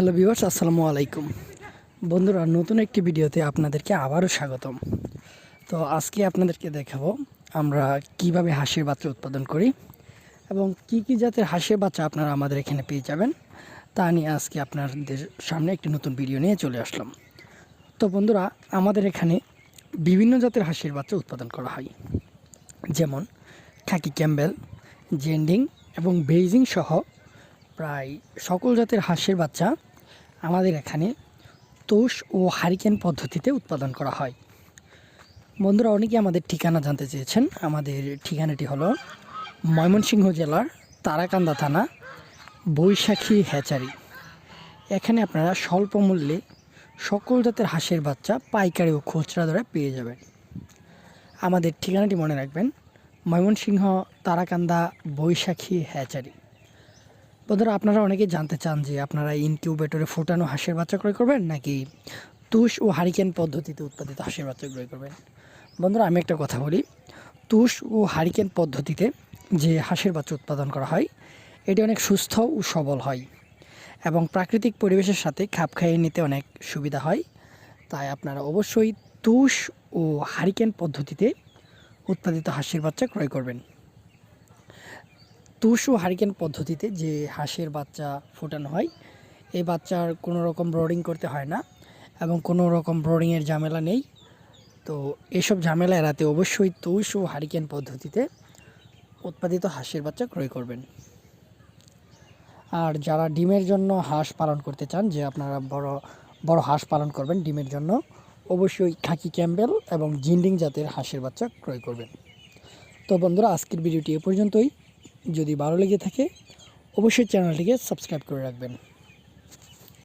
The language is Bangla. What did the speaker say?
হ্যালো ভিউয়ার্স, আসসালামু আলাইকুম। বন্ধুরা, নতুন একটি ভিডিওতে আপনাদেরকে আবারও স্বাগতম। তো আজকে আপনাদেরকে দেখাবো আমরা কীভাবে হাঁসের বাচ্চা উৎপাদন করি এবং কি কি জাতের হাঁসের বাচ্চা আপনারা আমাদের এখানে পেয়ে যাবেন তা নিয়ে আজকে আপনাদের সামনে একটি নতুন ভিডিও নিয়ে চলে আসলাম। তো বন্ধুরা, আমাদের এখানে বিভিন্ন জাতের হাঁসের বাচ্চা উৎপাদন করা হয়। যেমন খাকি ক্যাম্বেল, জেন্ডিং এবং বেইজিং সহ প্রায় সকল জাতের হাঁসের বাচ্চা আমাদের এখানে তোষ ও হারিকেন পদ্ধতিতে উৎপাদন করা হয়। বন্ধুরা অনেকে আমাদের ঠিকানা জানতে চেয়েছেন। আমাদের ঠিকানাটি হলো ময়মনসিংহ জেলার তারাকান্দা থানা, বৈশাখী হ্যাচারি। এখানে আপনারা স্বল্প মূল্যে সকল জাতের হাঁসের বাচ্চা পাইকারি ও খুচরা দ্বারা পেয়ে যাবেন। আমাদের ঠিকানাটি মনে রাখবেন, ময়মনসিংহ, তারাকান্দা, বৈশাখী হ্যাচারি। বন্ধুরা আপনারা অনেকে জানতে চান যে আপনারা ইনকিউবেটরে ফোটানো হাঁসের বাচ্চা ক্রয় করবেন নাকি তুষ ও হারিকেন পদ্ধতিতে উৎপাদিত হাঁসের বাচ্চা ক্রয় করবেন? বন্ধুরা, আমি একটা কথা বলি। তুষ ও হারিকেন পদ্ধতিতে যে হাঁসের বাচ্চা উৎপাদন করা হয়, এটি অনেক সুস্থ ও সবল হয় এবং প্রাকৃতিক পরিবেশের সাথে খাপ খাইয়ে নিতে অনেক সুবিধা হয়। তাই আপনারা অবশ্যই তুষ ও হারিকেন পদ্ধতিতে উৎপাদিত হাঁসের বাচ্চা ক্রয় করবেন। ও হারিকেন পদ্ধতিতে যে হাঁসের বাচ্চা ফোটানো হয়, এই বাচ্চার কোনো রকম ব্রোডিং করতে হয় না এবং কোনো রকম ব্রোডিংয়ের ঝামেলা নেই। তো এসব ঝামেলা এড়াতে অবশ্যই তুষ ও হারিকেন পদ্ধতিতে উৎপাদিত হাঁসের বাচ্চা ক্রয় করবেন। আর যারা ডিমের জন্য হাঁস পালন করতে চান, যে আপনারা বড় বড় হাঁস পালন করবেন ডিমের জন্য, অবশ্যই খাকি ক্যাম্বেল এবং জিন্ডিং জাতের হাঁসের বাচ্চা ক্রয় করবেন। তো বন্ধুরা, আজকের ভিডিওটি এ পর্যন্তই। যদি ভালো লেগে থাকে অবশ্যই চ্যানেলটিকে সাবস্ক্রাইব করে রাখবেন।